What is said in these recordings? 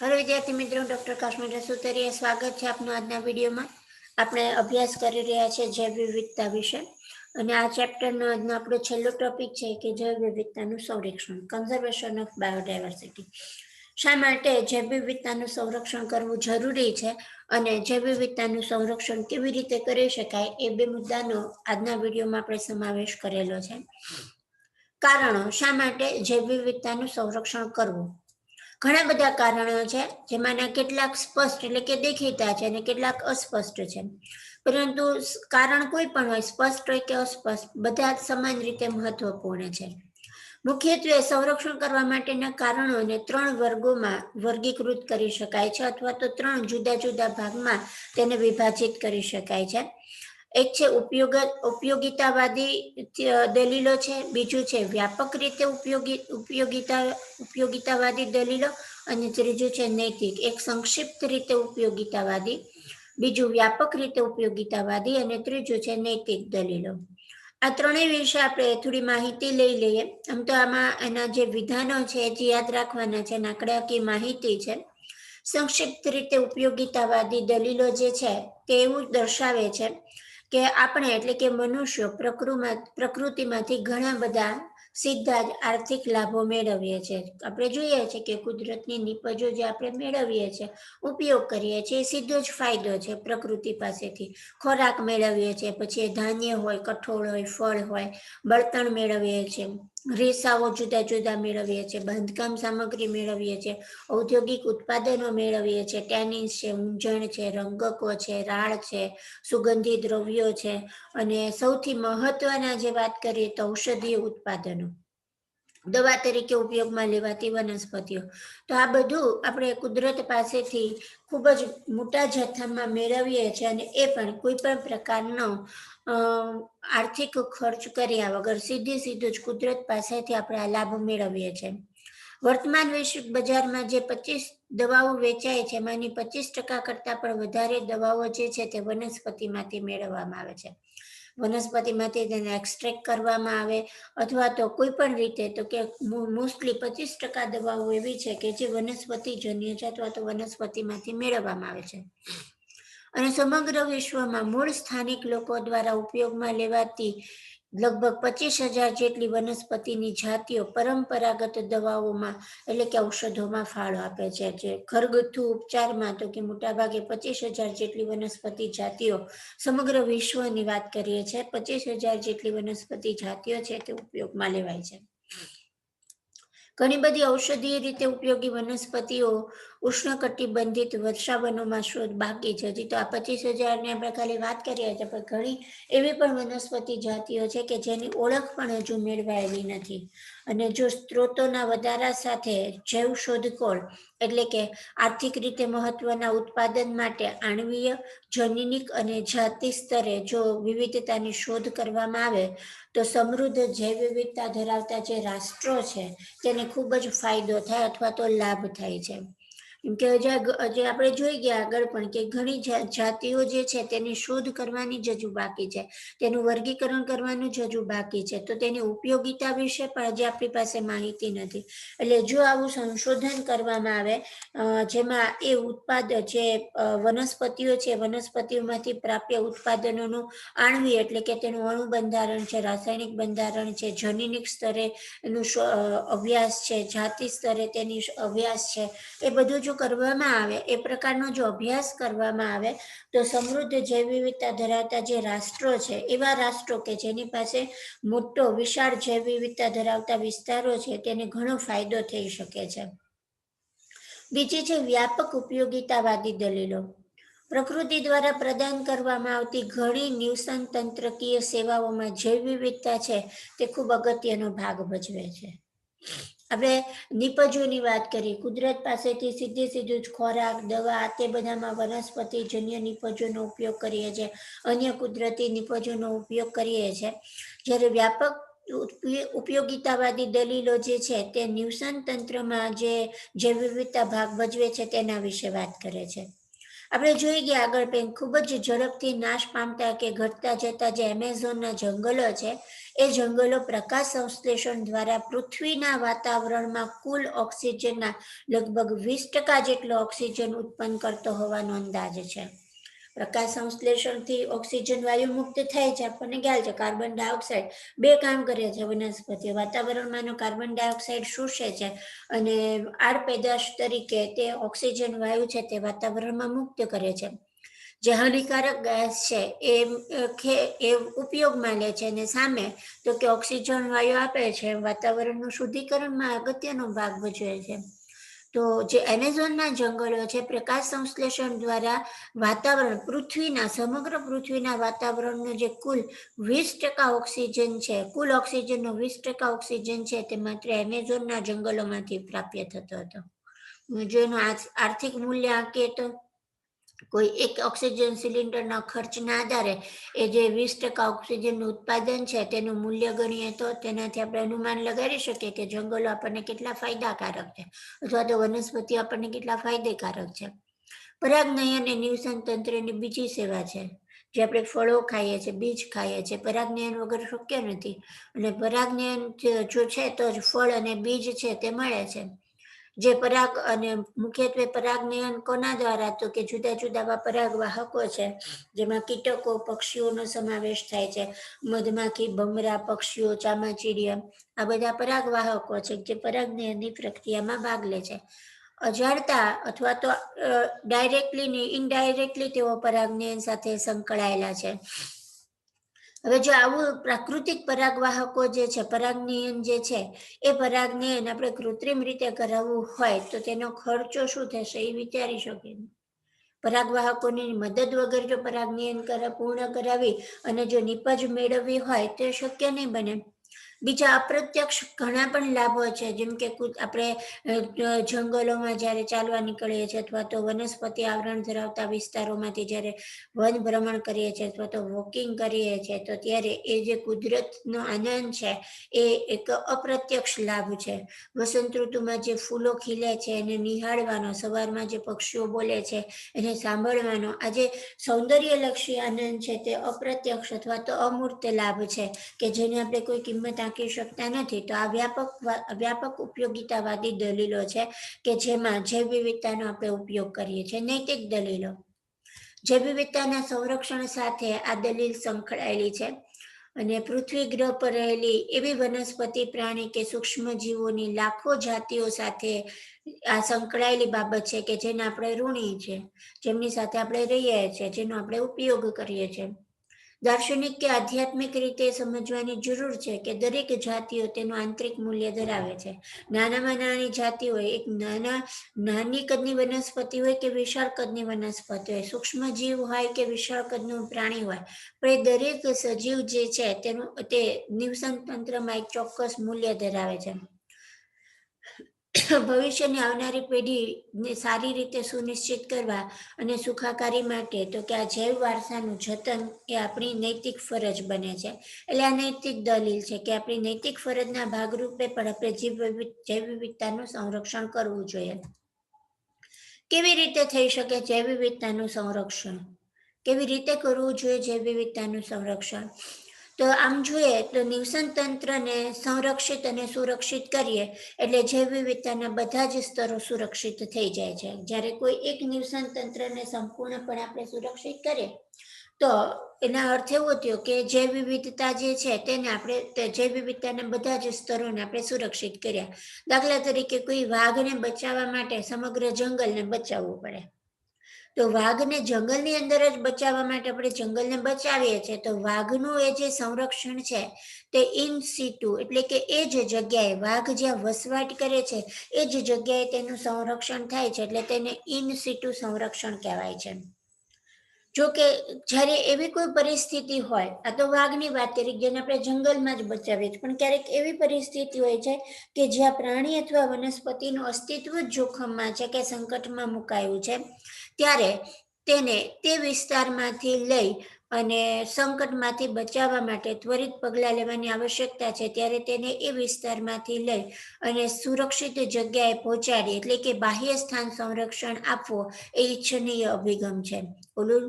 Hello, વિદ્યાર્થી મિત્રો doctor Kashmir સુતરીય સ્વાગત છે આપનું આજના વિડીયોમાં. આપણે અભ્યાસ કરી રહ્યા છીએ જૈવ વિવિધતા વિશે. અને આ ચેપ્ટરનો આજનો આપણો છેલ્લો ટોપિક છે કે જૈવ વિવિધતાનું સંરક્ષણ કન્ઝર્વેશન ઓફ બાયોડાયવર્સિટી શા માટે જૈવ વિવિધતાનું સંરક્ષણ કરવું જરૂરી છે અને જૈવ વિવિધતાનું સંરક્ષણ કેવી રીતે કરી શકાય એ બે મુદ્દાનો આજના વિડીયોમાં આપણે સમાવેશ કરેલો છે. કારણો, શા માટે જૈવ વિવિધતાનું સંરક્ષણ કરવું? ઘણા બધા કારણો છે, જેમાંના કેટલાક સ્પષ્ટ એટલે કે દેખીતા છે અને કેટલાક અસ્પષ્ટ છે. પરંતુ કારણ કોઈ પણ હોય, સ્પષ્ટ હોય કે અસ્પષ્ટ, બધા જ સમાન રીતે મહત્વપૂર્ણ છે. મુખ્યત્વે સંરક્ષણ કરવા માટેના કારણોને ત્રણ વર્ગોમાં વર્ગીકૃત કરી શકાય છે અથવા તો ત્રણ જુદા જુદા ભાગમાં તેને વિભાજિત કરી શકાય છે. એક છે ઉપયોગ ઉપયોગિતાવાદી દલીલો છે. બીજું છે વ્યાપક રીતે ઉપયોગી, ઉપયોગિતા, ઉપયોગિતાવાદી દલીલો. અને ત્રીજું છે નૈતિક, એક સંક્ષિપ્ત રીતે ઉપયોગિતાવાદી. બીજું વ્યાપક રીતે ઉપયોગિતાવાદી અને ત્રીજું છે નૈતિક દલીલો. આ ત્રણેય વિશે આપણે થોડી માહિતી લઈ લઈએ. આમ તો આમાં એના જે વિધાનો છે જે યાદ રાખવાના છે. નાકડાકી માહિતી છે. સંક્ષિપ્ત રીતે ઉપયોગિતાવાદી દલીલો જે છે તે એવું દર્શાવે છે કે આપણે એટલે કે મનુષ્યો પ્રકૃતિમાં પ્રકૃતિમાંથી ઘણા બધા સીધા જ આર્થિક લાભો મેળવીએ છીએ આપણે જોઈએ છીએ કે કુદરતની નિપજો જે આપણે મેળવીએ છીએ ઉપયોગ કરીએ છીએ, એ સીધો જ ફાયદો છે પ્રકૃતિ પાસેથી. ખોરાક મેળવીએ છીએ, પછી ધાન્ય હોય, કઠોળ હોય, ફળ હોય, બળતણ મેળવીએ છીએ. રેસાઓ જુદા જુદા મેળવીએ છીએ, બાંધકામ સામગ્રી મેળવીએ છીએ, ઔદ્યોગિક ઉત્પાદનો મેળવીએ છીએ, ટેનિસ છે ઊંજણ છે, રંગકો છે, રાળ છે, સુગંધી દ્રવ્યો છે અને સૌથી મહત્વના જે વાત કરીએ તો ઔષધીય ઉત્પાદનો. દવા તરીકે ઉપયોગમાં લેવાતી વનસ્પતિઓ. તો આ બધું આપણે કુદરત પાસેથી ખૂબ જ મોટા જથ્થામાં મેળવીએ છીએ અને એ પણ કોઈ પણ પ્રકારનો આર્થિક ખર્ચ કર્યા વગર સીધી સીધું જ કુદરત પાસેથી આપણે આ લાભ મેળવીએ છીએ. વર્તમાન વૈશ્વિક બજારમાં જે પચીસ દવાઓ વેચાય છે, એમાંની પચીસ ટકા કરતાં પણ વધારે દવાઓ જે છે તે વનસ્પતિમાંથી મેળવવામાં આવે છે. વનસ્પતિમાંથી તેને એક્સ્ટ્રેક્ટ કરવામાં આવે અથવા તો કોઈ પણ રીતે, તો કે મોસ્ટલી પચીસ ટકા દવાઓ એવી છે કે જે વનસ્પતિજન્ય છે અથવા તો વનસ્પતિમાંથી મેળવવામાં આવે છે. અને સમગ્ર વિશ્વમાં મૂળ સ્થાનિક લોકો દ્વારા ઉપયોગમાં લેવાતી લગભગ પચીસ હજાર જેટલી વનસ્પતિની જાતિઓ પરંપરાગત દવાઓમાં, એટલે કે ઔષધોમાં ફાળો આપે છે. જે ઘરગથ્થુ ઉપચારમાં તો કે મોટાભાગે પચીસ હજાર જેટલી વનસ્પતિ જાતિઓ સમગ્ર વિશ્વની વાત કરીએ છીએ, પચીસ હજાર જેટલી વનસ્પતિ જાતિઓ છે તે ઉપયોગમાં લેવાય છે. ઘણી બધી ઔષધીય રીતે ઉપયોગી વનસ્પતિઓ ઉષ્ણકટિબંધિત વર્ષાવનોમાં શોધ બાકી છે. હજી તો આ પચીસ હજારની આપણે ખાલી વાત કરીએ છીએ પણ ઘણી એવી પણ વનસ્પતિ જાતિઓ છે કે જેની ઓળખ પણ હજુ મેળવાયેલી નથી. અને જો સ્ત્રોતોના વધારા સાથે જૈવ શોધખોળ એટલે કે આર્થિક રીતે મહત્વના ઉત્પાદન માટે આણવીય, જનીનિક અને જાતિ સ્તરે જો વિવિધતાની શોધ કરવામાં આવે, તો સમૃદ્ધ જૈવ વિવિધતા ધરાવતા જે રાષ્ટ્રો છે, તેને ખૂબ જ ફાયદો થાય અથવા તો લાભ થાય છે. કેમ કે હજી આપણે જોઈ ગયા આગળ પણ કે ઘણી જાતિઓ જે છે તેની શોધ કરવાની જ હજુ બાકી છે. તેનું વર્ગીકરણ કરવાનું જ હજુ બાકી છે. તો તેની ઉપયોગિતા વિશે પણ હજી આપણી પાસે માહિતી નથી. એટલે જો આવું સંશોધન કરવામાં આવે જેમાં એ ઉત્પાદ જે વનસ્પતિઓ છે, વનસ્પતિઓમાંથી પ્રાપ્ય ઉત્પાદનોનું આણવી એટલે કે તેનું અણુ બંધારણ છે, રાસાયણિક બંધારણ છે, જનીનિક સ્તરે એનું અભ્યાસ છે, જાતિ સ્તરે તેની અભ્યાસ છે, એ બધું જો કરવામાં આવે, એ પ્રકારનો જો અભ્યાસ કરવામાં આવે, તો સમૃદ્ધ જૈવ વિવિધતા ધરાવતા જે રાષ્ટ્રો છે, એવા રાષ્ટ્રો કે જેની પાસે મોટો વિશાળ જૈવ વિવિધતા ધરાવતા વિસ્તારો છે, તેને ઘણો ફાયદો થઈ શકે છે. બીજી છે વ્યાપક ઉપયોગિતાવાદી દલીલો. પ્રકૃતિ દ્વારા પ્રદાન કરવામાં આવતી ઘણી નિવસન તંત્રકીય સેવાઓમાં જૈવ વિવિધતા છે, તે ખૂબ અગત્યનો ભાગ ભજવે છે. આપણે નિપજોની વાત કરીએ, કુદરત પાસેથી સીધે સીધું જ ખોરાક, દવા તે બધામાં વનસ્પતિજન્ય નિપજોનો ઉપયોગ કરીએ છીએ. અન્ય કુદરતી નિપજોનો ઉપયોગ કરીએ છીએ. જ્યારે વ્યાપક ઉપયોગિતાવાદી દલીલો જે છે તે નિવસન તંત્રમાં જે જૈવ વિવિધતા ભાગ ભજવે છે તેના વિશે વાત કરે છે. આપણે જોઈ ગયા આગળ પેન ખૂબ જ ઝડપથી નાશ પામતા કે ઘટતા જતા જે એમેઝોનના જંગલો છે એ જંગલો પ્રકાશ સંશ્લેષણ દ્વારા પૃથ્વીના વાતાવરણમાં કુલ ઓક્સિજનના લગભગ વીસ ટકા જેટલો ઓક્સિજન ઉત્પન્ન કરતો હોવાનો અંદાજ છે. પ્રકાશ સંશ્લેષણથી ઓક્સિજન વાયુ મુક્ત થાય છે. આપણને ખ્યાલ છે કાર્બન ડાયોક્સાઇડ બે કામ કરે છે. વનસ્પતિઓ વાતાવરણમાંનો કાર્બન ડાયોક્સાઇડ શોષે છે અને આડ પેદાશ તરીકે તે ઓક્સિજન વાયુ છે તે વાતાવરણમાં મુક્ત કરે છે. જે હાનિકારક ગેસ છે, એ એ ઉપયોગમાં લે છે અને સામે તો કે ઓક્સિજન વાયુ આપે છે, વાતાવરણનું શુદ્ધિકરણમાં અગત્યનો ભાગ ભજવે છે. તો જે એમેઝોનના જંગલો છે, પ્રકાશ સંશ્લેષણ દ્વારા વાતાવરણ, પૃથ્વીના, સમગ્ર પૃથ્વીના વાતાવરણનો જે કુલ વીસ ટકા ઓક્સિજન છે, કુલ ઓક્સિજનનો વીસ ટકા ઓક્સિજન છે, તે માત્ર એમેઝોનના જંગલોમાંથી પ્રાપ્ય થતો હતો. જો એનું આર્થિક મૂલ્ય આંકીએ તો કોઈ એક ઓક્સિજન સિલિન્ડરના ખર્ચના આધારે એ જે વીસ ટકા ઓક્સિજનનું ઉત્પાદન છે તેનું મૂલ્ય ગણીએ તો તેનાથી આપણે અનુમાન લગાડી શકીએ કે જંગલો આપણને કેટલા ફાયદાકારક છે. અથવા તો વનસ્પતિ આપણને કેટલા ફાયદેકારક છે. પરાગનયન એ નિવસન તંત્રની બીજી સેવા છે. જે આપણે ફળો ખાઈએ છીએ, બીજ ખાઈએ છીએ. પરાગનયન વગર શક્ય નથી. અને પરાગનયન જો છે તો જ ફળ અને બીજ છે તે મળે છે. જે પરાગ અને મુખ્યત્વે પરાગનયન કોના દ્વારા? તો કે જુદા જુદા પરાગ વાહકો છે, જેમાં કીટકો, પક્ષીઓનો સમાવેશ થાય છે, મધમાખી, ભમરા, પક્ષીઓ ચામાચીડિયા આ બધા પરાગ વાહકો છે, જે પરાગનયનની પ્રક્રિયામાં ભાગ લે છે. અજાણતા અથવા તો ડાયરેક્ટલી ઇનડાયરેક્ટલી તેઓ પરાગનયન સાથે સંકળાયેલા છે. હવે જો આવું પ્રાકૃતિક પરાગવાહકો જે છે, પરાગનયન જે છે, એ પરાગનયન આપણે કૃત્રિમ રીતે કરાવવું હોય તો તેનો ખર્ચો શું થશે એ વિચારી શકીએ પરાગવાહકોની મદદ વગર જો પરાગનયન પૂર્ણ કરાવી અને જો નિપજ મેળવવી હોય તો શક્ય નહીં બને. બીજા અપ્રત્યક્ષ ઘણા પણ લાભો છે, જેમ કે આપણે જંગલોમાં જ્યારે ચાલવા નીકળીએ છીએ અથવા તો વનસ્પતિ આવરણ ધરાવતા વિસ્તારોમાંથી જ્યારે વન ભ્રમણ કરીએ છીએ અથવા તો વોકિંગ કરીએ છીએ, તો ત્યારે એ જે કુદરતનો આનંદ છે, એ એક અપ્રત્યક્ષ લાભ છે. વસંત ઋતુમાં જે ફૂલો ખીલે છે, એને નિહાળવાનો, સવારમાં જે પક્ષીઓ બોલે છે, એને સાંભળવાનો, આ જે સૌંદર્યલક્ષી આનંદ છે, તે અપ્રત્યક્ષ અથવા તો અમૂર્ત લાભ છે, કે જેને આપણે કોઈ કિંમત ટાંકી શકતા નથી. તો આ વ્યાપક વ્યાપક ઉપયોગિતાવાદી દલીલો છે કે જેમાં જૈવ વિવિધતાનો આપણે ઉપયોગ કરીએ છીએ. નૈતિક દલીલો. જૈવ વિવિધતાના સંરક્ષણ સાથે આ દલીલ સંકળાયેલી છે અને પૃથ્વી ગ્રહ પર રહેલી એવી વનસ્પતિ, પ્રાણી કે સૂક્ષ્મ જીવોની લાખો જાતિઓ સાથે આ સંકળાયેલી બાબત છે કે જેને આપણે ઋણી છે. જેમની સાથે આપણે રહીએ છીએ, જેનો આપણે ઉપયોગ કરીએ છીએ. દાર્શનિક કે આધ્યાત્મિક રીતે સમજવાની જરૂર છે કે દરેક જાતિઓ તેનું આંતરિક મૂલ્ય ધરાવે છે. નાનામાં નાની જાતિ હોય એક નાના, નાની કદની વનસ્પતિ હોય કે વિશાળ કદની વનસ્પતિ હોય, સૂક્ષ્મ જીવ હોય કે વિશાળ કદનું પ્રાણી હોય, પણ એ દરેક સજીવ જે છે તેનું, તે નિવસન તંત્રમાં એક ચોક્કસ મૂલ્ય ધરાવે છે. ભવિષ્યની આવનારી પેઢીને સારી રીતે સુનિશ્ચિત કરવા અને સુખાકારી માટે તો કે આ જૈવ વારસાનું જતન એ આપણી નૈતિક ફરજ બને છે. એટલે આ નૈતિક દલીલ છે કે આપણી નૈતિક ફરજના ભાગરૂપે પણ આપણે જીવ જૈવ વિવિધતાનું સંરક્ષણ કરવું જોઈએ. કેવી રીતે થઈ શકે જૈવ વિવિધતાનું સંરક્ષણ? કેવી રીતે કરવું જોઈએ જૈવ વિવિધતાનું સંરક્ષણ? તો આમ જોઈએ તો નિવસન તંત્રને સંરક્ષિત અને સુરક્ષિત કરીએ એટલે જૈવ વિવિધતાના બધા જ સ્તરો સુરક્ષિત થઈ જાય છે. જ્યારે કોઈ એક નિવસન તંત્રને સંપૂર્ણપણે આપણે સુરક્ષિત કરીએ, તો એના અર્થ એવો થયો કે જૈવ વિવિધતા જે છે તેને આપણે જૈવ વિવિધતાના બધા જ સ્તરોને આપણે સુરક્ષિત કર્યા. દાખલા તરીકે કોઈ વાઘને બચાવવા માટે સમગ્ર જંગલને બચાવવું પડે. તો વાઘને જંગલની અંદર જ બચાવવા માટે આપણે જંગલને બચાવીએ છીએ. તો વાઘનું એ જે સંરક્ષણ છે તે ઇન સીટુ એટલે કે એ જ જગ્યાએ વાઘ જ્યાં વસવાટ કરે છે, એ જ જગ્યાએ તેનું સંરક્ષણ થાય છે, એટલે તેને ઇન સીટુ સંરક્ષણ કહેવાય છે. જો કે જ્યારે એવી કોઈ પરિસ્થિતિ હોય, આ તો વાઘની વાત કરી, જેને આપણે જંગલમાં જ બચાવીએ છીએ, પણ ક્યારેક એવી પરિસ્થિતિ હોય છે કે જ્યાં પ્રાણી અથવા વનસ્પતિનું અસ્તિત્વ જોખમમાં છે કે સંકટમાં મુકાયું છે. ત્યારે તેને તે વિસ્તારમાંથી લઈ અને સંકટમાંથી બચાવવા માટે ત્વરિત પગલાં લેવાની આવશ્યકતા છે. ત્યારે તેને એ વિસ્તારમાંથી લઈ અને સુરક્ષિત જગ્યાએ પહોંચાડી, એટલે કે બાહ્ય સ્થાન સંરક્ષણ આપવો એ ઈચ્છનીય અભિગમ છે. ઓલું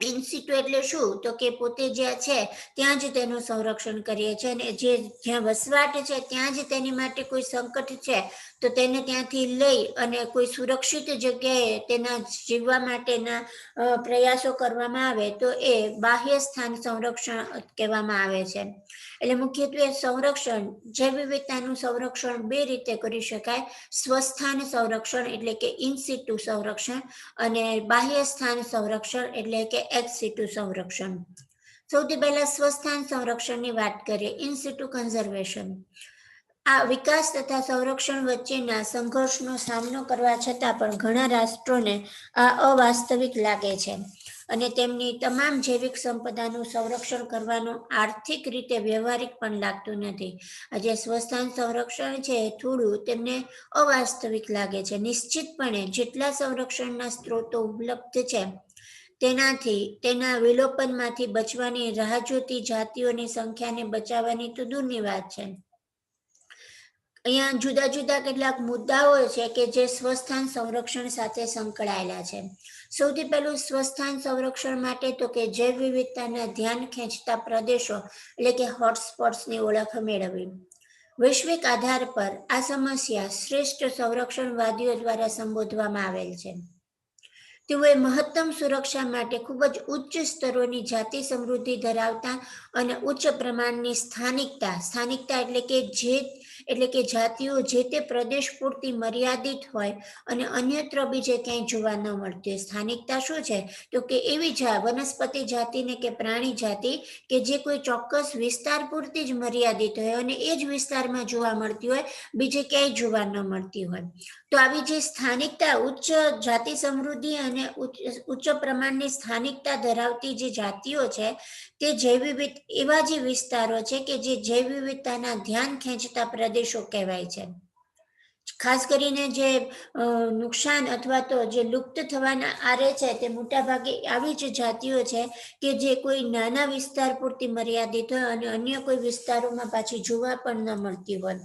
ઇન્સ્ટિટ્યુ એટલે શું? તો કે પોતે જ્યાં છે, ત્યાં જ તેનું સંરક્ષણ કરીએ છીએ અને જે જ્યાં વસવાટ છે, ત્યાં જ તેની માટે કોઈ સંકટ છે. તો તેને ત્યાંથી લઈ અને કોઈ સુરક્ષિત જગ્યાએ તેના જીવવા માટેના પ્રયાસો કરવામાં આવે તો એ બાહ્ય સ્થાન સંરક્ષણ કહેવામાં આવે છે. એટલે મુખ્યત્વે સંરક્ષણ, જૈવ વિવિધતાનું સંરક્ષણ બે રીતે કરી શકાય. સ્વસ્થાન સંરક્ષણ એટલે કે ઇનસિટુ સંરક્ષણ અને બાહ્ય સ્થાન સંરક્ષણ એટલે કે એક્સિટુ સંરક્ષણ. સૌથી પહેલા સ્વસ્થાન સંરક્ષણની વાત કરીએ ઇનસિટુ કન્ઝર્વેશન આ વિકાસ તથા સંરક્ષણ વચ્ચેના સંઘર્ષનો સામનો કરવા છતાં પણ ઘણા રાષ્ટ્રોને આ અવાસ્તવિક લાગે છે અને તેમની તમામ જૈવિક સંપદાનું સંરક્ષણ કરવાનું આર્થિક રીતે વ્યવહારિક પણ લાગતું નથી. આજે સ્વસ્થાન સંરક્ષણ છે થોડું તેમને અવાસ્તવિક લાગે છે. નિશ્ચિતપણે જેટલા સંરક્ષણના સ્ત્રોતો ઉપલબ્ધ છે તેનાથી તેના વિલોપનમાંથી બચવાની રાહ જોતી જાતિઓની સંખ્યાને બચાવવાની તો દૂરની વાત છે. અહીંયા જુદા જુદા કેટલાક મુદ્દાઓ છે કે જે સ્વસ્થાન સંરક્ષણ સાથે સંકળાયેલા છે. સૌથી પહેલું સ્વસ્થાન સંરક્ષણ માટે તો કે જૈવ વિવિધતાના ધ્યાન ખેંચતા પ્રદેશો એટલે કે હોટસ્પોટ્સની ઓળખ મેળવવી. વૈશ્વિક આધાર પર આ સમસ્યા શ્રેષ્ઠ સંરક્ષણવાદીઓ દ્વારા સંબોધવામાં આવેલ છે. તેઓએ મહત્તમ સુરક્ષા માટે ખૂબ જ ઉચ્ચ સ્તરોની જાતિ સમૃદ્ધિ ધરાવતા અને ઉચ્ચ પ્રમાણની સ્થાનિકતા સ્થાનિકતા એટલે કે જે એટલે કે જાતિઓ જે તે પ્રદેશ પૂરતી મર્યાદિત હોય અને અન્યત્ર બીજે ક્યાંય જોવા ન મળતી હોય. સ્થાનિકતા શું છે? તો કે એવી વનસ્પતિ જાતિને કે પ્રાણી જાતિ કે જે કોઈ ચોક્કસ વિસ્તાર પૂરતી જ મર્યાદિત હોય અને એ જ વિસ્તારમાં જોવા મળતી હોય, બીજે ક્યાંય જોવા ન મળતી હોય. તો આવી જે સ્થાનિકતા ઉચ્ચ જાતિ સમૃદ્ધિ અને ઉચ્ચ પ્રમાણની સ્થાનિકતા ધરાવતી જે જાતિઓ છે તે જૈવ એવા જે વિસ્તારો છે કે જે જૈવ વિવિધતાના ધ્યાન ખેંચતા પ્રદેશો કહેવાય છે. ખાસ કરીને જે નુકસાન અથવા તો જે લુપ્ત થવાના આરે છે તે મોટાભાગે આવી જ જાતિઓ છે કે જે કોઈ નાના વિસ્તાર પૂરતી મર્યાદિત હોય અને અન્ય કોઈ વિસ્તારોમાં પાછી જોવા પણ ન મળતી હોય.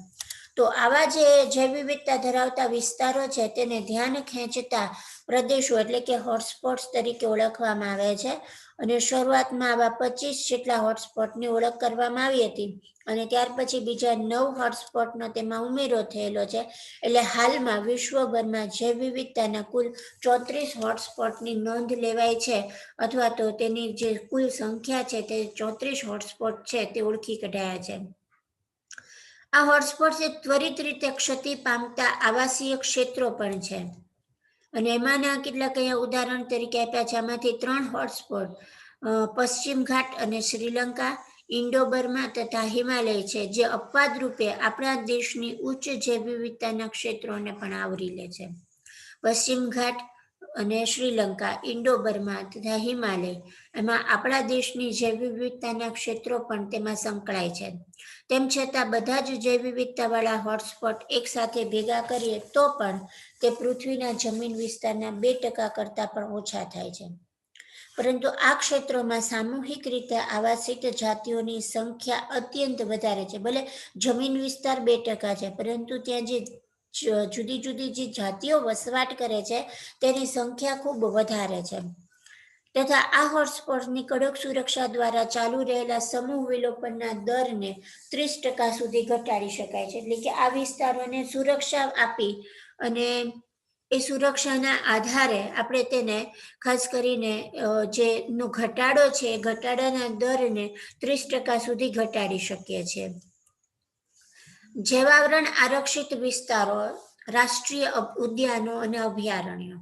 તો આવા જે જૈવ વિવિધતા ધરાવતા વિસ્તારો છે તેને ધ્યાન ખેંચતા પ્રદેશો એટલે કે હોટસ્પોટ્સ તરીકે ઓળખવામાં આવે છે. અને શરૂઆતમાં આવા પચીસ જેટલા હોટસ્પોટની ઓળખ કરવામાં આવી હતી અને ત્યાર પછી બીજા નવ હોટસ્પોટનો તેમાં ઉમેરો થયેલો છે. એટલે હાલમાં વિશ્વભરમાં જૈવ વિવિધતાના કુલ ચોત્રીસ હોટસ્પોટની નોંધ લેવાય છે અથવા તો તેની જે કુલ સંખ્યા છે તે ચોત્રીસ હોટસ્પોટ છે તે ઓળખી કઢાયા છે. આ હોટસ્પોટ એ ત્વરિત રીતે ક્ષતિ પામતા આવાસીય ક્ષેત્રો પણ છે. અને એમાંના કેટલાક અહીંયા ઉદાહરણ તરીકે આપ્યા છે. આમાંથી ત્રણ હોટસ્પોટ પશ્ચિમ ઘાટ અને શ્રીલંકા ઇન્ડો બર્મા તથા હિમાલય છે, જે અપવાદ રૂપે આપણા દેશની ઉચ્ચ જૈવ વિવિધતાના ક્ષેત્રોને પણ આવરી લે છે. પશ્ચિમ ઘાટ અને શ્રીલંકા, ઇન્ડો બર્મા તથા હિમાલય એમાં આપણા દેશની જૈવ વિવિધતાના ક્ષેત્રો પણ તેમાં સંકળાય છે. તેમ છતાં બધા જ જૈવ વિવિધતાવાળા હોટસ્પોટ એકસાથે ભેગા કરીએ તો પણ તે પૃથ્વીના જમીન વિસ્તારના બે ટકા કરતાં પણ ઓછા થાય છે. પરંતુ આ ક્ષેત્રોમાં સામૂહિક રીતે આવાસિત જાતિઓની સંખ્યા અત્યંત વધારે છે. ભલે જમીન વિસ્તાર બે ટકા છે, પરંતુ ત્યાં જે જુદી જુદી જે જાતિઓ વસવાટ કરે છે, તેની સંખ્યા ખૂબ વધારે છે. તથા આ હોટસ્પોટની કડક સુરક્ષા દ્વારા ચાલુ રહેલા સમૂહ વિલોપનના દરને ત્રીસ ટકા સુધી ઘટાડી શકાય છે. એટલે કે આ વિસ્તારોને સુરક્ષા આપી અને એ સુરક્ષાના આધારે આપણે તેને ખાસ કરીને જે નો ઘટાડો છે ઘટાડાના દરને ત્રીસ ટકા સુધી ઘટાડી શકીએ છીએ. જૈવાવરણ આરક્ષિત વિસ્તારો, રાષ્ટ્રીય ઉદ્યાનો અને અભયારણ્યો.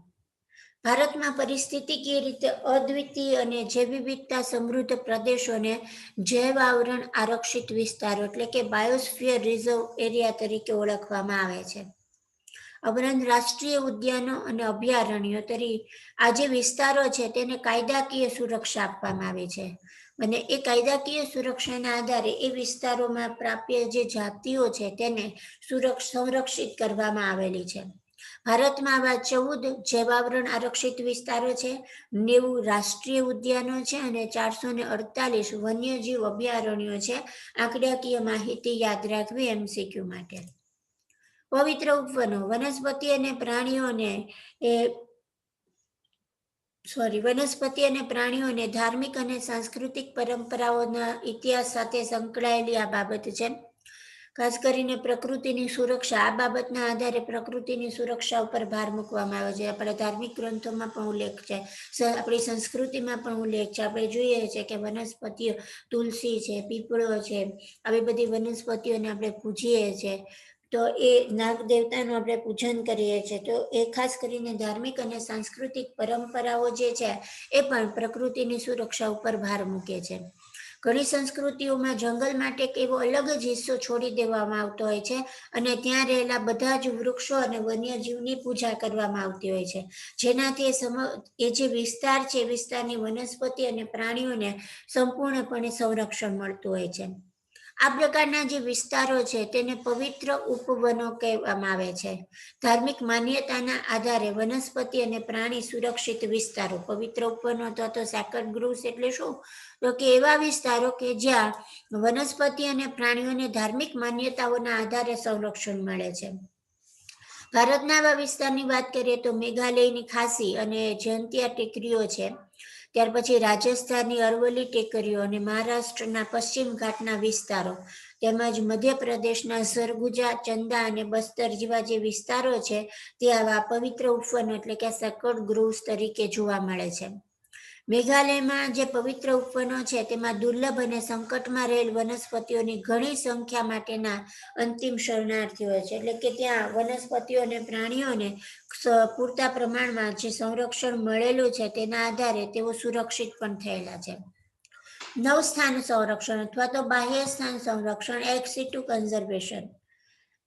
ભારતમાં પરિસ્થિતિકીય રીતે અદ્વિતીય અને જૈવ વિવિધતા સમૃદ્ધ પ્રદેશોને જૈવ આવરણ આરક્ષિત વિસ્તારો એટલે કે બાયોસ્ફિયર રિઝર્વ એરિયા તરીકે ઓળખવામાં આવે છે. ઉપરાંત રાષ્ટ્રીય ઉદ્યાનો અને અભયારણ્યો તરીકે આ જે વિસ્તારો છે તેને કાયદાકીય સુરક્ષા આપવામાં આવે છે. અને એ કાયદાકીય સુરક્ષાના આધારે એ વિસ્તારોમાં પ્રાપ્ય જે જાતિઓ છે તેને સંરક્ષિત કરવામાં આવેલી છે. ભારતમાં આવા ચૌદ જૈવાવરણ આરક્ષિત વિસ્તારો છે, નેવું રાષ્ટ્રીય ઉદ્યાનો છે અને ચારસો ને અડતાલીસ વન્યજીવ અભયારણ્યો છે. આંકડાકીય માહિતી યાદ રાખવી એમસીક્યુ માટે. પવિત્ર ઉપવનો, વનસ્પતિ અને પ્રાણીઓને એ સોરી, વનસ્પતિ અને પ્રાણીઓને ધાર્મિક અને સાંસ્કૃતિક પરંપરાઓના ઇતિહાસ સાથે સંકળાયેલી આ બાબત છે. ખાસ કરીને પ્રકૃતિની સુરક્ષા, આ બાબતના આધારે પ્રકૃતિની સુરક્ષા ઉપર ભાર મૂકવામાં આવે છે. આપણા ધાર્મિક ગ્રંથોમાં પણ ઉલ્લેખ છે. આપણી સંસ્કૃતિમાં પણ ઉલ્લેખ છે. આપણે જોઈએ છીએ કે વનસ્પતિઓ તુલસી છે, પીપળો છે. આવી બધી વનસ્પતિઓને આપણે પૂજીએ છીએ તો એ નાગ દેવતાનું આપણે પૂજન કરીએ છીએ. તો એ ખાસ કરીને ધાર્મિક અને સાંસ્કૃતિક પરંપરાઓ જે છે, એ પણ પ્રકૃતિની સુરક્ષા ઉપર ભાર મૂકે છે. ઘણી સંસ્કૃતિઓમાં જંગલ માટે એક એવો અલગ જ હિસ્સો છોડી દેવામાં આવતો હોય છે અને ત્યાં રહેલા બધા જ વૃક્ષો અને વન્યજીવની પૂજા કરવામાં આવતી હોય છે. જેનાથી સમ, એ જે વિસ્તાર છે વિસ્તારની વનસ્પતિ અને પ્રાણીઓને સંપૂર્ણપણે સંરક્ષણ મળતું હોય છે. આ પ્રકારના જે વિસ્તારો છે તેને પવિત્ર ઉપવનો કહેવામાં આવે છે. ધાર્મિક માન્યતાના આધારે વનસ્પતિ અને પ્રાણી સુરક્ષિત વિસ્તારો, પવિત્ર ઉપવનો અથવા તો સેકન્ડ ગ્રુવ્સ એટલે શું? તો કે એવા વિસ્તારો કે જ્યાં વનસ્પતિ અને પ્રાણીઓને ધાર્મિક માન્યતાઓના આધારે સંરક્ષણ મળે છે. ભારતના આવા વિસ્તારની વાત કરીએ તો મેઘાલયની ખાસી અને જયંતિયા ટેકરીઓ છે. ત્યાર પછી રાજસ્થાનની અરવલ્લી ટેકરીઓ અને મહારાષ્ટ્રના પશ્ચિમ ઘાટના વિસ્તારો, તેમજ મધ્યપ્રદેશના સરગુજા, ચંદા અને બસ્તર જેવા જે વિસ્તારો છે, તે આવા પવિત્ર ઉપવન એટલે કે સેકર્ડ ગ્રુવ્સ તરીકે જોવા મળે છે. મેઘાલયમાં જે પવિત્ર ઉપવનો છે, તેમાં દુર્લભ અને સંકટમાં રહેલ વનસ્પતિઓની ઘણી સંખ્યા માટેના અંતિમ શરણાર્થીઓ છે. એટલે કે ત્યાં વનસ્પતિઓ અને પ્રાણીઓને પૂરતા પ્રમાણમાં જે સંરક્ષણ મળેલું છે, તેના આધારે તેઓ સુરક્ષિત પણ થયેલા છે. નવ સ્થાન સંરક્ષણ અથવા તો બાહ્ય સ્થાન સંરક્ષણ એક્સિટુ કન્ઝર્વેશન.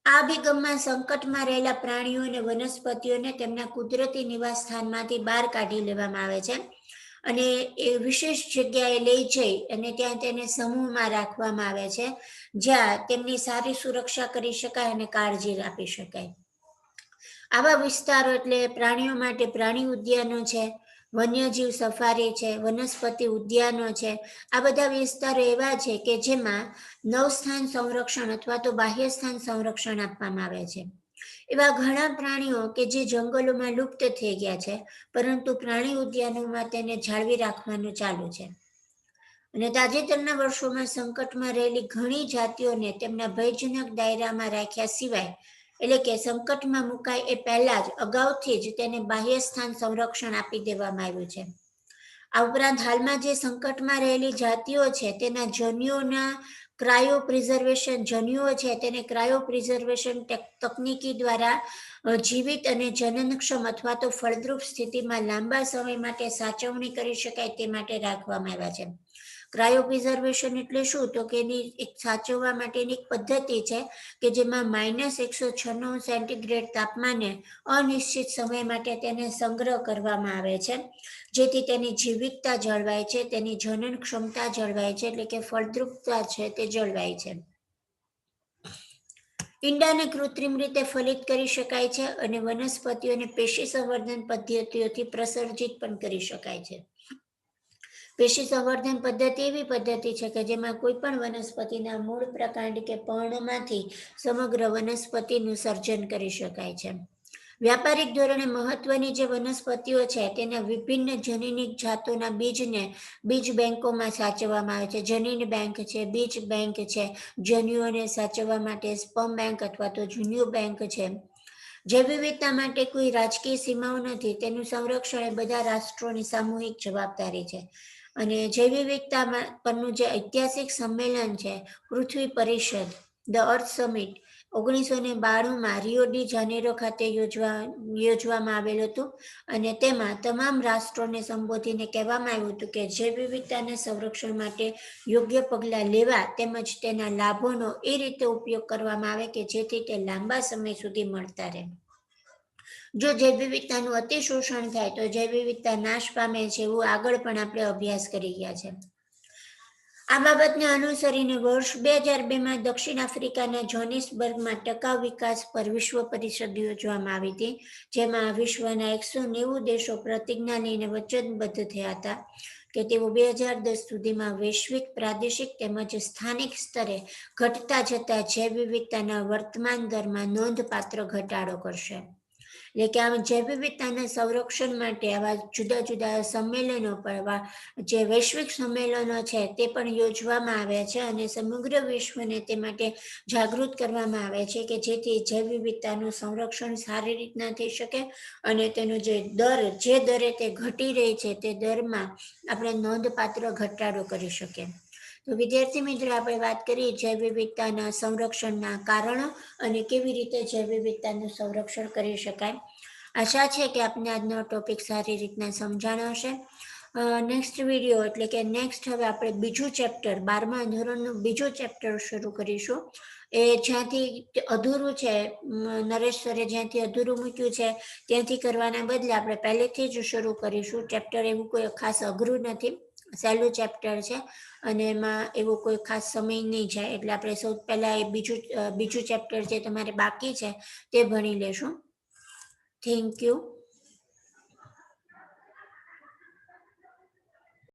આ અભિગમમાં સંકટમાં રહેલા પ્રાણીઓ અને વનસ્પતિઓને તેમના કુદરતી નિવાસ સ્થાનમાંથી બહાર કાઢી લેવામાં આવે છે. અને એ વિશેષ જગ્યાએ લઈ જઈ અને ત્યાં તેને સમૂહમાં રાખવામાં આવે છે, જ્યાં તેમની સારી સુરક્ષા કરી શકાય અને કાળજી આપી શકાય. આવા વિસ્તારો એટલે પ્રાણીઓ માટે પ્રાણી ઉદ્યાનો છે, વન્યજીવ સફારી છે, વનસ્પતિ ઉદ્યાનો છે. આ બધા વિસ્તારો એવા છે કે જેમાં નવસ્થાન સંરક્ષણ અથવા તો બાહ્ય સ્થાન સંરક્ષણ આપવામાં આવે છે. એવા ઘણા પ્રાણીઓ કે જે જંગલોમાં લુપ્ત થઈ ગયા છે, પરંતુ પ્રાણી ઉદ્યાનોમાં તેને જાળવી રાખવાનું ચાલુ છે. અને તાજેતરના વર્ષોમાં સંકટમાં રહેલી ઘણી જાતિઓને તેમના ભયજનક દાયરામાં રાખ્યા સિવાય, એટલે કે સંકટમાં મુકાય એ પહેલા જ અગાઉથી જ તેને બાહ્ય સ્થાન સંરક્ષણ આપી દેવામાં આવ્યું છે. આ ઉપરાંત હાલમાં જે સંકટમાં રહેલી જાતિઓ છે, તેના જન્યુઓના ક્રાયો પ્રિઝર્વેશન જન્યુઓ છે, તેને ક્રાયો પ્રિઝર્વેશન તકનીકી દ્વારા જીવિત અને જનનક્ષમ અથવા તો ફળદ્રુપ સ્થિતિમાં લાંબા સમય માટે સાચવણી કરી શકાય તે માટે રાખવામાં આવ્યા છે. ક્રાયો પ્રિઝર્વેશન એટલે શું? તો કે એની એક સાચવવા માટેની એક પદ્ધતિ છે કે જેમાં માઇનસ એકસો છન્નું સેન્ટીગ્રેડ તાપમાને અનિશ્ચિત સમય માટે તેને સંગ્રહ કરવામાં આવે છે. જેથી તેની જીવિતતા જળવાય છે, તેની જનન ક્ષમતા જળવાય છે, એટલે કે ફળદ્રુપતા છે તે જળવાય છે. ઈંડાને કૃત્રિમ રીતે ફલિત કરી શકાય છે અને વનસ્પતિઓને પેશી સંવર્ધન પદ્ધતિઓથી પ્રસર્જિત પણ કરી શકાય છે. પેશી સંવર્ધન પદ્ધતિ એવી પદ્ધતિ છે કે જેમાં કોઈ પણ વનસ્પતિના મૂળ પ્રકાંડ કે પર્ણમાંથી સમગ્ર વનસ્પતિનું સર્જન કરી શકાય છે. વ્યાપારિક ધોરણે મહત્વની જે વનસ્પતિઓ છે તેના વિભિન્ન જનીનિક જાતોના બીજને બીજ બેંકોમાં સાચવવામાં આવે છે. જનીન બેંક છે, બીજ બેંક છે જન્યુઓને સાચવવા માટે સ્પમ બેંક અથવા તો જુન્યુ બેંક છે. જૈવ વિવિધતા માટે કોઈ રાજકીય સીમાઓ નથી, તેનું સંરક્ષણ એ બધા રાષ્ટ્રોની સામૂહિક જવાબદારી છે. અને જૈવ વિવિધતા પરનું જે ઐતિહાસિક સંમેલન છે, પૃથ્વી પરિષદ, ધ અર્થ સમિટ, ઓગણીસો ને બાણુંમાં રિયો ડી જાનેરો ખાતે યોજવા, યોજવામાં આવેલું હતું. અને તેમાં તમામ રાષ્ટ્રોને સંબોધીને કહેવામાં આવ્યું હતું કે જૈવ વિવિધતાના સંરક્ષણ માટે યોગ્ય પગલાં લેવા તેમજ તેના લાભોનો એ રીતે ઉપયોગ કરવામાં આવે કે જેથી તે લાંબા સમય સુધી મળતા રહે. જો જૈવ વિવિધતાનું અતિશોષણ થાય તો જૈવ વિવિધતા નાશ પામે છે એવું આગળ પણ આપણે અભ્યાસ કરી ગયા છે. આ બાબતને અનુસરીને વર્ષ બે હજાર બેમાં દક્ષિણ આફ્રિકાના જોનિસબર્ગમાં ટકાઉ વિકાસ પર વિશ્વ પરિષદ યોજવામાં આવી હતી, જેમાં વિશ્વના એકસો નેવું દેશો પ્રતિજ્ઞા લઈને વચનબદ્ધ થયા હતા કે તેઓ બે હજાર દસ સુધીમાં વૈશ્વિક, પ્રાદેશિક તેમજ સ્થાનિક સ્તરે ઘટતા જતા જૈવ વિવિધતાના વર્તમાન દરમાં નોંધપાત્ર ઘટાડો કરશે. એટલે કે આમ જૈવ વિવિધતાના સંરક્ષણ માટે આવા જુદા જુદા સંમેલનો પણ જે વૈશ્વિક સંમેલનો છે તે પણ યોજવામાં આવે છે અને સમગ્ર વિશ્વને તે માટે જાગૃત કરવામાં આવે છે કે જેથી જૈવ વિવિધતાનું સંરક્ષણ સારી રીતના થઈ શકે અને તેનો જે દર, જે દરે તે ઘટી રહી છે તે દરમાં આપણે નોંધપાત્ર ઘટાડો કરી શકીએ. તો વિદ્યાર્થી મિત્રો, આપણે વાત કરીએ જૈવ વિવિધતાના સંરક્ષણના કારણો અને કેવી રીતે જૈવ વિવિધતાનું સંરક્ષણ કરી શકાય. આશા છે કે આપને આજનો ટોપિક સારી રીતના સમજાણો હશે. નેક્સ્ટ વીડિયો એટલે કે નેક્સ્ટ હવે આપણે બીજું ચેપ્ટર બારમા ધોરણનું બીજું ચેપ્ટર શરૂ કરીશું. એ જ્યાંથી અધૂરું છે નરેશ સરે જ્યાંથી અધૂરું મૂક્યું છે, ત્યાંથી કરવાના બદલે આપણે પહેલેથી જ શરૂ કરીશું. ચેપ્ટર એવું કોઈ ખાસ અઘરું નથી. સહેલું ચેપ્ટર છે અને એમાં એવો કોઈ ખાસ સમય નહીં જાય એટલે આપણે સૌ પહેલાં એ બીજું બીજું ચેપ્ટર જે તમારે બાકી છે તે ભણી લેશું. Thank you